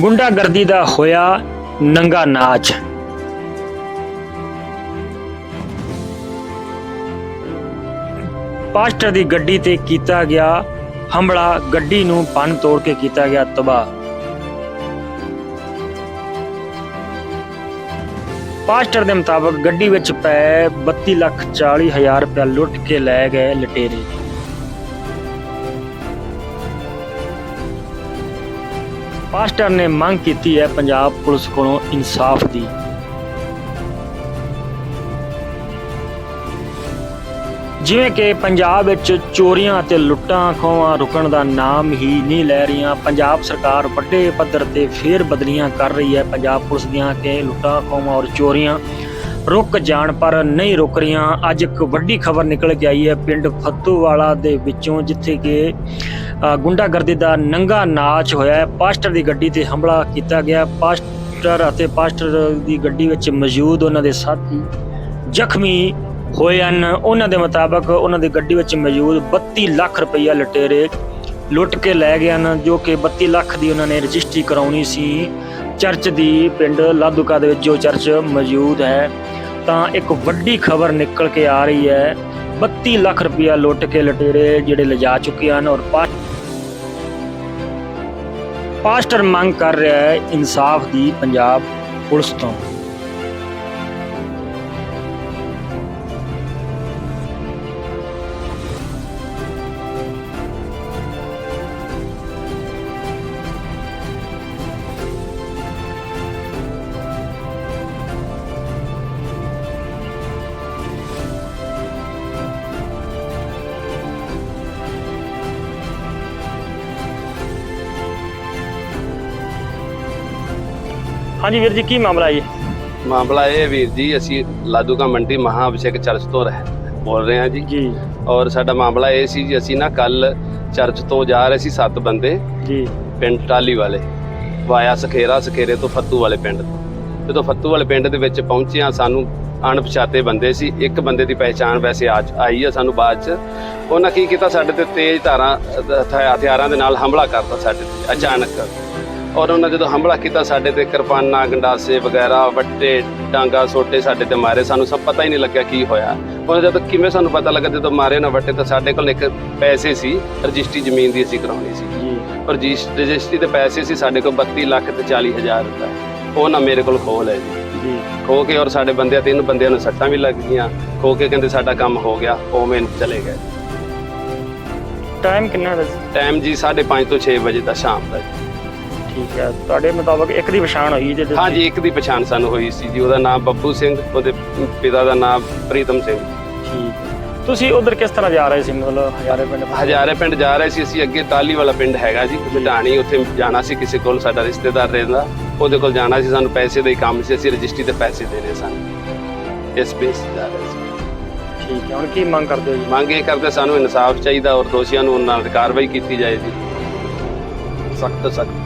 ਗੁੰਡਾਗਰਦੀ ਦਾ ਹੋਇਆ ਨੰਗਾ ਨਾਚ। ਪਾਸਟਰ ਦੀ ਗੱਡੀ ਤੇ ਕੀਤਾ ਗਿਆ ਹਮਲਾ, ਗੱਡੀ ਨੂੰ ਭੰਨ ਤੋੜ ਕੇ ਕੀਤਾ ਗਿਆ ਤਬਾਹ। ਪਾਸਟਰ ਦੇ ਮੁਤਾਬਕ ਗੱਡੀ ਵਿੱਚ ਪਏ 32 ਲੱਖ 40 ਹਜ਼ਾਰ ਰੁਪਏ ਲੁੱਟ ਕੇ ਲੈ ਗਏ ਲਟੇਰੇ। ਪਾਸਟਰ ਨੇ ਮੰਗ ਕੀਤੀ ਹੈ ਪੰਜਾਬ ਪੁਲਿਸ ਕੋਲੋਂ ਇਨਸਾਫ ਦੀ। ਜਿਵੇਂ ਕਿ ਪੰਜਾਬ ਵਿੱਚ ਚੋਰੀਆਂ ਅਤੇ ਲੁੱਟਾਂ ਖੋਹਾਂ ਰੁਕਣ ਦਾ ਨਾਮ ਹੀ ਨਹੀਂ ਲੈ ਰਹੀਆਂ, ਪੰਜਾਬ ਸਰਕਾਰ ਵੱਡੇ ਪੱਧਰ ਤੇ ਫੇਰ ਬਦਲੀਆਂ ਕਰ ਰਹੀ ਹੈ। ਪੰਜਾਬ ਪੁਲਿਸ ਦੀਆਂ ਕਿ ਲੁੱਟਾਂ ਖੋਹਾਂ ਔਰ ਚੋਰੀਆਂ ਰੁਕ ਜਾਣ ਪਰ ਨਹੀਂ ਰੁਕ ਰਹੀਆਂ। ਅੱਜ ਇੱਕ ਵੱਡੀ ਖਬਰ ਨਿਕਲ ਕੇ ਆਈ ਹੈ, ਪਿੰਡ ਫੱਤੂਵਾਲਾ ਦੇ ਵਿੱਚੋਂ, ਜਿੱਥੇ ਕਿ ਗੁੰਡਾਗਰਦੀ ਦਾ ਨੰਗਾ ਨਾਚ ਹੋਇਆ ਹੈ। ਪਾਸਟਰ ਦੀ ਗੱਡੀ ਤੇ ਹਮਲਾ ਕੀਤਾ ਗਿਆ। ਪਾਸਟਰ ਅਤੇ ਪਾਸਟਰ ਦੀ ਗੱਡੀ ਵਿੱਚ ਮੌਜੂਦ ਉਹਨਾਂ ਦੇ ਸਾਥੀ ਜ਼ਖਮੀ ਹੋਏ ਹਨ। ਉਹਨਾਂ ਦੇ ਮੁਤਾਬਕ ਉਹਨਾਂ ਦੀ ਗੱਡੀ ਵਿੱਚ ਮੌਜੂਦ 32 ਲੱਖ ਰੁਪਈਆ ਲਟੇਰੇ ਲੁੱਟ ਕੇ ਲੈ ਗਏ ਹਨ, ਜੋ ਕਿ 32 ਲੱਖ ਦੀ ਉਹਨਾਂ ਨੇ ਰਜਿਸਟਰੀ ਕਰਾਉਣੀ ਸੀ। ਚਰਚ ਦੀ ਪਿੰਡ ਲਾਦੂਕਾ ਦੇ ਵਿੱਚ ਜੋ ਚਰਚ ਮੌਜੂਦ ਹੈ, ਤਾਂ ਇੱਕ ਵੱਡੀ ਖਬਰ ਨਿਕਲ ਕੇ ਆ ਰਹੀ ਹੈ। 32 ਲੱਖ ਰੁਪਈਆ ਲੁੱਟ ਕੇ ਲਟੇਰੇ ਜਿਹੜੇ ਲਿਜਾ ਚੁੱਕੇ ਹਨ ਔਰ ਪਾ- ਪਾਸਟਰ ਮੰਗ ਕਰ ਰਿਹਾ ਹੈ ਇਨਸਾਫ ਦੀ ਪੰਜਾਬ ਪੁਲਿਸ ਤੋਂ। ਹਾਂਜੀ ਵੀਰ ਜੀ ਕੀ ਮਾਮਲਾ ਹੈ ਮਾਮਲਾ ਇਹ ਹੈ ਵੀਰ ਜੀ ਅਸੀਂ ਲਾਦੂਕਾ ਮੰਡੀ ਮਹਾ ਅਭਿਸ਼ੇਕ ਚਰਚ ਤੋਂ ਰਹਿ ਬੋਲ ਰਹੇ ਹਾਂ ਜੀ। ਜੀ। ਔਰ ਸਾਡਾ ਮਾਮਲਾ ਇਹ ਸੀ ਜੀ ਅਸੀਂ ਨਾ ਕੱਲ ਚਰਚ ਤੋਂ ਜਾ ਰਹੇ ਸੀ ਸੱਤ ਬੰਦੇ ਜੀ। ਪਿੰਡ ਟਾਲੀ ਵਾਲੇ ਵਾਇਆ ਸਖੇਰਾ ਸਖੇਰੇ ਤੋਂ ਫੱਤੂ ਵਾਲੇ ਪਿੰਡ ਜਦੋਂ ਫੱਤੂ ਵਾਲੇ ਪਿੰਡ ਦੇ ਵਿੱਚ ਪਹੁੰਚਿਆ ਸਾਨੂੰ ਅਣਪਛਾਤੇ ਬੰਦੇ ਸੀ ਇੱਕ ਬੰਦੇ ਦੀ ਪਹਿਚਾਣ ਵੈਸੇ ਆ ਆਈ ਹੈ ਸਾਨੂੰ ਬਾਅਦ ਚ। ਉਹਨਾਂ ਕੀ ਕੀਤਾ ਸਾਡੇ ਤੇ ਤੇਜ਼ ਧਾਰਾਂ ਹਥਿਆਰਾਂ ਦੇ ਨਾਲ ਹਮਲਾ ਕਰਤਾ ਸਾਡੇ ਤੇ ਅਚਾਨਕ। ਔਰ ਉਹਨਾਂ ਜਦੋਂ ਹਮਲਾ ਕੀਤਾ ਸਾਡੇ ਤੇ ਕਿਰਪਾਨਾਂ ਗੰਡਾਸੇ ਵਗੈਰਾ ਵੱਟੇ ਡਾਂਗਾ ਸੋਟੇ ਸਾਡੇ ਤੇ ਮਾਰੇ ਸਾਨੂੰ ਸਭ ਪਤਾ ਹੀ ਨਹੀਂ ਲੱਗਿਆ ਕੀ ਹੋਇਆ। ਹੁਣ ਜਦੋਂ ਕਿਵੇਂ ਸਾਨੂੰ ਪਤਾ ਲੱਗਾ ਜਦੋਂ ਮਾਰੇ ਨਾ ਵੱਟੇ ਤਾਂ ਸਾਡੇ ਕੋਲ ਇੱਕ ਪੈਸੇ ਸੀ ਰਜਿਸਟਰੀ ਜ਼ਮੀਨ ਦੀ ਅਸੀਂ ਕਰਾਉਣੀ ਸੀ। ਪਰ ਰਜਿਸ- ਰਜਿਸਟਰੀ ਦੇ ਪੈਸੇ ਸੀ ਸਾਡੇ ਕੋਲ 32 ਲੱਖ ਤੇ 40 ਹਜ਼ਾਰ ਰੁਪਏ। ਉਹ ਨਾ ਮੇਰੇ ਕੋਲ ਖੋਹ ਲਏ ਜੀ। ਖੋ ਕੇ ਔਰ ਸਾਡੇ ਬੰਦਿਆਂ ਤਿੰਨ ਬੰਦਿਆਂ ਨੂੰ ਸੱਟਾਂ ਵੀ ਲੱਗ ਗਈਆਂ। ਖੋ ਕੇ ਕਹਿੰਦੇ ਸਾਡਾ ਕੰਮ ਹੋ ਗਿਆ ਉਵੇਂ ਚਲੇ ਗਏ। ਟਾਈਮ ਕਿੰਨਾ ਹੈ ਟਾਈਮ ਜੀ 5:30 ਤੋਂ 6 ਵਜੇ ਦਾ ਸ਼ਾਮ ਦਾ ਜੀ। ਠੀਕ ਹੈ। ਤੁਹਾਡੇ ਮੁਤਾਬਕ ਇੱਕ ਦੀ ਪਛਾਣ ਹੋਈ ਜੇ ਤੁਸੀਂ- ਹਾਂਜੀ ਇੱਕ ਦੀ ਪਛਾਣ ਸਾਨੂੰ ਹੋਈ ਸੀ ਜੀ। ਉਹਦਾ ਨਾਮ ਬੱਬੂ ਸਿੰਘ ਉਹਦੇ ਪਿਤਾ ਦਾ ਨਾਮ ਪ੍ਰੀਤਮ ਸਿੰਘ। ਠੀਕ। ਤੁਸੀਂ ਉਧਰ ਕਿਸ ਤਰ੍ਹਾਂ ਜਾ ਰਹੇ ਸੀ? ਮਤਲਬ ਹਜ਼ਾਰੇ ਪਿੰਡ ਹਜ਼ਾਰੇ ਪਿੰਡ ਜਾ ਰਹੇ ਸੀ ਅਸੀਂ। ਅੱਗੇ ਟਾਲੀ ਵਾਲਾ ਪਿੰਡ ਹੈਗਾ ਜੀ। ਢਾਣੀ ਉੱਥੇ ਜਾਣਾ ਸੀ ਕਿਸੇ ਕੋਲ ਸਾਡਾ ਰਿਸ਼ਤੇਦਾਰ ਰਹਿੰਦਾ ਉਹਦੇ ਕੋਲ ਜਾਣਾ ਸੀ। ਸਾਨੂੰ ਪੈਸੇ ਦਾ ਹੀ ਕੰਮ ਸੀ। ਅਸੀਂ ਰਜਿਸਟਰੀ ਤੇ ਪੈਸੇ ਦੇਣੇ ਸਨ। ਇਸ ਬੇਸ ਜਾ ਰਹੇ ਸੀ। ਠੀਕ ਹੈ। ਹੁਣ ਕੀ ਮੰਗ ਕਰਦੇ ਹੋ ਜੀ? ਮੰਗ ਇਹ ਕਰਦੇ ਸਾਨੂੰ ਇਨਸਾਫ ਚਾਹੀਦਾ ਔਰ ਦੋਸ਼ੀਆਂ ਨੂੰ ਉਹਨਾਂ ਨਾਲ ਕਾਰਵਾਈ ਕੀਤੀ ਜਾਏ ਜੀ। ਸਖਤ ਸਖਤ।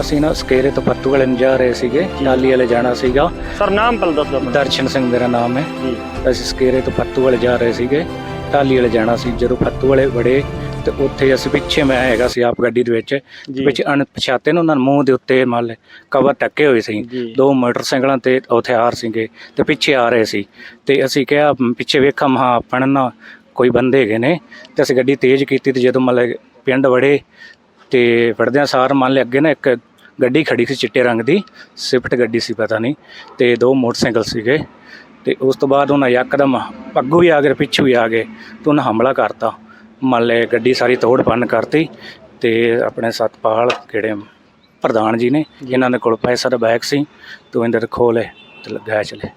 ਅਸੀਂ ਨਾ ਸਕੇਰੇ ਤੋਂ ਵਾਲੇ ਨੂੰ ਜਾ ਰਹੇ ਸੀਗੇ ਟਾਲੀ ਵਾਲੇ ਜਾਣਾ ਸੀਗਾ। ਸਰ ਨਾਮ ਪਹਿਲਾਂ ਦੱਸ ਦਿਓ ਦਰਸ਼ਨ ਸਿੰਘ ਮੇਰਾ ਨਾਮ ਹੈ। ਜੀ। ਅਸੀਂ ਸਕੇਰੇ ਤੋਂ ਵਾਲੇ ਜਾ ਰਹੇ ਸੀਗੇ ਟਾਲੀ ਵਾਲੇ ਜਾਣਾ ਸੀ। ਜਦੋਂ ਫੱਤੂ ਵਾਲੇ ਵੜੇ ਤੇ ਉੱਥੇ ਅਸੀਂ ਪਿੱਛੇ ਮੈਂ ਹੈਗਾ ਸੀ ਆਪ ਗੱਡੀ ਦੇ ਵਿੱਚ ਵਿੱਚ ਅਣਪਛਾਤੇ ਨੂੰ ਉਹਨਾਂ ਨੂੰ ਮੂੰਹ ਦੇ ਉੱਤੇ ਮੰਨ ਲੈ ਕਵਰ ਟੱਕੇ ਹੋਏ ਸੀ। ਦੋ ਮੋਟਰਸਾਈਕਲਾਂ ਤੇ ਹਥਿਆਰ ਸੀਗੇ ਤੇ ਪਿੱਛੇ ਆ ਰਹੇ ਸੀ। ਤੇ ਅਸੀਂ ਕਿਹਾ ਪਿੱਛੇ ਵੇਖਾਂ ਮਹਾ ਆਪਣ ਕੋਈ ਬੰਦੇ ਹੈਗੇ ਨੇ। ਤੇ ਅਸੀਂ ਗੱਡੀ ਤੇਜ਼ ਕੀਤੀ ਤੇ ਜਦੋਂ ਮਤਲਬ ਪਿੰਡ ਵੜੇ ਤੇ ਵੜਦਿਆਂ ਸਾਰ ਮੰਨ ਲਿਆ ਅੱਗੇ ਨਾ ਇੱਕ ਗੱਡੀ ਖੜੀ ਸੀ ਚਿੱਟੇ ਰੰਗ ਦੀ ਸਵਿਫਟ ਗੱਡੀ ਸੀ ਪਤਾ ਨਹੀਂ ਤੇ ਦੋ ਮੋਟਰਸਾਈਕਲ ਸੀਗੇ ਤੇ ਉਸ ਤੋਂ ਬਾਅਦ ਉਹਨਾਂ ਯਕਦਮ ਅੱਗੋਂ ਵੀ ਆ ਗਏ ਪਿੱਛੇ ਵੀ ਆ ਗਏ ਤੇ ਉਹਨਾਂ ਹਮਲਾ ਕਰਤਾ ਮੰਨ ਲੈ ਗੱਡੀ ਸਾਰੀ ਤੋੜ ਭੰਨ ਕਰਤੀ ਤੇ ਆਪਣੇ ਸਤਪਾਲ ਕਿਹੜੇ ਪ੍ਰਧਾਨ ਜੀ ਨੇ ਇਹਨਾਂ ਦੇ ਕੋਲ ਪੈਸਾ ਦਾ ਬੈਗ ਸੀ ਤੋਂ ਇੰਦਰ ਖੋਲੇ ਤੇ ਲਗਾਇਆ ਚਲੇ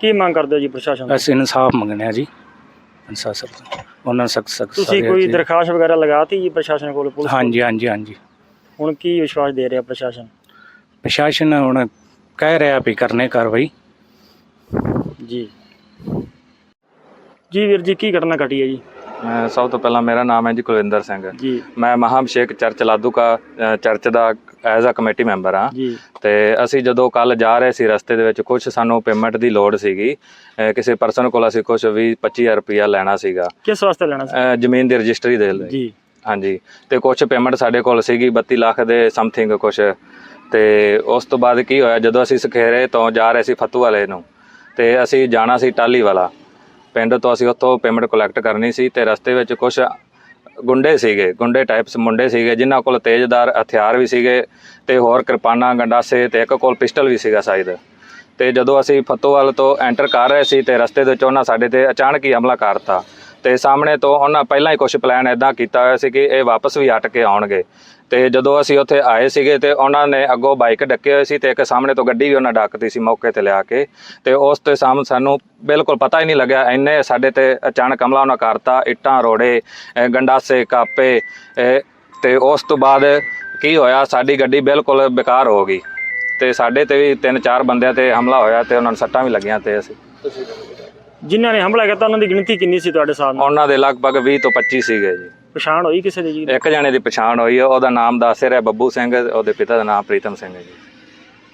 ਕੀ ਮੰਗ ਕਰਦੇ ਹੋ ਜੀ ਪ੍ਰਸ਼ਾਸਨ? ਅਸੀਂ ਇਨਸਾਫ ਮੰਗਣੇ ਆ ਜੀ ਇਨਸਾਫ ਸਰ ਤੋਂ। ਉਹਨਾਂ ਸਖਤ ਸਖਤ ਤੁਸੀਂ ਕੋਈ ਦਰਖਾਸਤ ਵਗੈਰਾ ਲਗਾਤੀ ਜੀ ਪ੍ਰਸ਼ਾਸਨ ਕੋਲ ਪੁਲਿਸ? ਹਾਂਜੀ ਹਾਂਜੀ ਹਾਂਜੀ। ਹੁਣ ਕੀ ਵਿਸ਼ਵਾਸ ਦੇ ਰਿਹਾ ਪ੍ਰਸ਼ਾਸਨ? ਪ੍ਰਸ਼ਾਸਨ ਹੁਣ ਕਹਿ ਰਿਹਾ ਵੀ ਕਰਨੇ ਕਾਰਵਾਈ। ਜੀ। ਜੀ ਵੀਰ ਜੀ ਕੀ ਘਟਨਾ ਘਟੀ ਹੈ ਜੀ? ਮੈਂ ਸਭ ਤੋਂ ਪਹਿਲਾਂ ਮੇਰਾ ਨਾਮ ਹੈ ਜੀ ਕੁਲਵਿੰਦਰ ਸਿੰਘ। ਜੀ। ਮੈਂ Mahabhishek church Ladhuka uh, church ਦਾ ਐਜ਼ ਅ ਕਮੇਟੀ ਮੈਂਬਰ ਜੀ। ਤੇ ਅਸੀਂ ਜਦੋਂ ਕੱਲ ਜਾ ਰਹੇ ਸੀ ਰਸਤੇ ਦੇ ਵਿੱਚ ਕੁਝ ਸਾਨੂੰ ਪੇਮੈਂਟ ਦੀ ਲੋੜ ਸੀਗੀ। ਕਿਸੇ ਪਰਸਨ ਕੋਲ ਅਸੀਂ ਕੁਝ 20 25000 ਰੁਪਇਆ ਲੈਣਾ ਸੀਗਾ। ਕਿਸ ਵਾਸਤੇ ਲੈਣਾ ਸੀ? ਜ਼ਮੀਨ ਦੀ ਰਜਿਸਟਰੀ ਦੇ ਲਈ। ਜੀ। ਹਾਂਜੀ। ਤੇ ਕੁਝ ਪੇਮੈਂਟ ਸਾਡੇ ਕੋਲ ਸੀਗੀ 32 ਲੱਖ ਦੇ ਸਮਥਿੰਗ ਕੁਝ ਤੇ ਉਸ ਤੋਂ ਬਾਅਦ ਕੀ ਹੋਇਆ ਜਦੋਂ ਅਸੀਂ ਸਖੇਰੇ ਤੋਂ ਜਾ ਰਹੇ ਸੀ ਫਤੂ ਵਾਲੇ ਨੂੰ ਤੇ ਅਸੀਂ ਜਾਣਾ ਸੀ ਟਾਲੀ ਵਾਲਾ। ਪਿੰਡ ਤੋਂ ਅਸੀਂ ਉੱਥੋਂ ਪੇਮੈਂਟ ਕਲੈਕਟ ਕਰਨੀ ਸੀ ਤੇ ਰਸਤੇ ਵਿੱਚ ਕੁਝ ਗੁੰਡੇ ਸੀਗੇ, ਗੁੰਡੇ ਟਾਈਪਸ ਮੁੰਡੇ ਸੀਗੇ, ਜਿਨ੍ਹਾਂ ਕੋਲ ਤੇਜ਼ਦਾਰ ਹਥਿਆਰ ਵੀ ਸੀਗੇ ਤੇ ਹੋਰ ਕਿਰਪਾਨਾਂ, ਗੰਡਾਸੇ ਤੇ ਇੱਕ ਕੋਲ ਪਿਸਟਲ ਵੀ ਸੀਗਾ ਸ਼ਾਇਦ। ਤੇ ਜਦੋਂ ਅਸੀਂ ਫਤੋਵਾਲ ਤੋਂ ਐਂਟਰ ਕਰ ਰਹੇ ਸੀ ਤੇ ਰਸਤੇ ਦੇ ਵਿੱਚ ਉਹਨਾਂ ਸਾਡੇ ਤੇ ਅਚਾਨਕ ਹੀ ਹਮਲਾ ਕਰਤਾ ਤੇ ਸਾਹਮਣੇ ਤੋਂ ਉਹਨਾਂ ਪਹਿਲਾਂ ਹੀ ਕੁਝ ਪਲਾਨ ਇਦਾਂ ਕੀਤਾ ਹੋਇਆ ਸੀ ਕਿ ਇਹ ਵਾਪਸ ਵੀ ਹਟ ਕੇ ਆਉਣਗੇ। ਤੇ ਜਦੋਂ ਅਸੀਂ ਉੱਥੇ ਆਏ ਸੀਗੇ ਤੇ ਉਹਨਾਂ ਨੇ ਅੱਗੋਂ ਬਾਈਕ ਡੱਕੇ ਹੋਏ ਸੀ ਤੇ ਇੱਕ ਸਾਹਮਣੇ ਤੋਂ ਗੱਡੀ ਵੀ ਉਹਨਾਂ ਡੱਕਤੀ ਸੀ ਮੌਕੇ ਤੇ ਲਿਆ ਕੇ। ਤੇ ਉਸ ਤੇ ਸਾਹਮਣੇ ਸਾਨੂੰ ਬਿਲਕੁਲ ਪਤਾ ਹੀ ਨਹੀਂ ਲੱਗਿਆ, ਇੰਨੇ ਸਾਡੇ ਤੇ ਅਚਾਨਕ ਹਮਲਾ ਉਹਨਾਂ ਕਰਤਾ, ਇੱਟਾਂ, ਰੋੜੇ ਗੰਡਾਸੇ, ਕਾਪੇ, ਅਹ ਤੇ ਉਸ ਤੋਂ ਬਾਅਦ ਕੀ ਹੋਇਆ, ਸਾਡੀ ਗੱਡੀ ਬਿਲਕੁਲ ਬੇਕਾਰ ਹੋ ਗਈ। ਤੇ ਸਾਡੇ ਤੇ ਵੀ ਤਿੰਨ ਚਾਰ ਬੰਦਿਆਂ ਤੇ ਹਮਲਾ ਹੋਇਆ ਤੇ ਉਹਨਾਂ ਨੂੰ ਸੱਟਾਂ ਵੀ ਲੱਗੀਆਂ ਤੇ ਅਸੀਂ। ਜਿਨ੍ਹਾਂ ਨੇ ਹਮਲਾ ਕੀਤਾ ਉਹਨਾਂ ਦੀ ਗਿਣਤੀ ਕਿੰਨੀ ਸੀ ਤੁਹਾਡੇ ਨਾਲ? ਉਹਨਾਂ ਦੇ ਲਗਭਗ 20 ਤੋਂ 25 ਸੀਗੇ ਜੀ। ਪਛਾਣ ਹੋਈ ਕਿਸੇ ਦੀ ਜੀ? ਇੱਕ ਜਣੇ ਦੀ ਪਛਾਣ ਹੋਈ ਹੈ ਉਹਦਾ ਨਾਮ ਦੱਸ ਰਿਹਾ ਬੱਬੂ ਸਿੰਘ ਉਹਦੇ ਪਿਤਾ ਦਾ ਨਾਮ ਪ੍ਰੀਤਮ ਸਿੰਘ ਹੈ ਜੀ।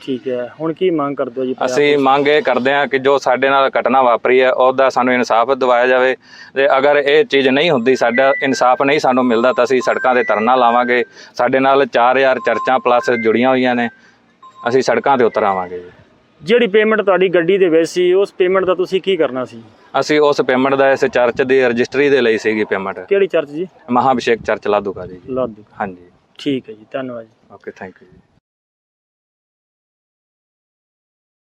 ਠੀਕ ਹੈ ਹੁਣ ਕੀ ਮੰਗ ਕਰਦੇ ਹੋ ਜੀ ਪੰਜਾਬ ਅਸੀਂ ਮੰਗ ਇਹ ਕਰਦੇ ਹਾਂ ਕਿ ਜੋ ਸਾਡੇ ਨਾਲ ਘਟਨਾ ਵਾਪਰੀ ਹੈ ਉਹਦਾ ਸਾਨੂੰ ਇਨਸਾਫ ਦਿਵਾਇਆ ਜਾਵੇ ਤੇ ਅਗਰ ਇਹ ਚੀਜ਼ ਨਹੀਂ ਹੁੰਦੀ ਸਾਡਾ ਇਨਸਾਫ ਨਹੀਂ ਸਾਨੂੰ ਮਿਲਦਾ ਤਾਂ ਅਸੀਂ ਸੜਕਾਂ ਤੇ ਧਰਨਾ ਲਾਵਾਂਗੇ। ਸਾਡੇ ਨਾਲ 4000 ਚਰਚਾਂ ਪਲੱਸ ਜੁੜੀਆਂ ਹੋਈਆਂ ਨੇ ਅਸੀਂ ਸੜਕਾਂ ਤੇ ਉਤਰ ਆਵਾਂਗੇ ਜੀ। ਜਿਹੜੀ ਪੇਮੈਂਟ ਤੁਹਾਡੀ ਗੱਡੀ ਦੇ ਵਿੱਚ ਸੀ ਉਸ ਪੇਮੈਂਟ ਦਾ ਤੁਸੀਂ ਕੀ ਕਰਨਾ ਸੀ? ਅਸੀਂ ਉਸ ਪੇਮੈਂਟ ਦਾ ਇਸ ਚਰਚ ਦੀ ਰਜਿਸਟਰੀ ਦੇ ਲਈ ਸੀਗੀ ਪੇਮੈਂਟ ਕਿਹੜੀ ਚਰਚ ਜੀ? ਮਹਾਭਿਸ਼ੇਕ ਚਰਚ ਲਾਧੂਕਾ ਦੀ ਜੀ। ਲਾਦੂ ਹਾਂਜੀ। ਠੀਕ ਹੈ ਜੀ ਧੰਨਵਾਦ ਜੀ। ਓਕੇ ਥੈਂਕ ਯੂ ਜੀ।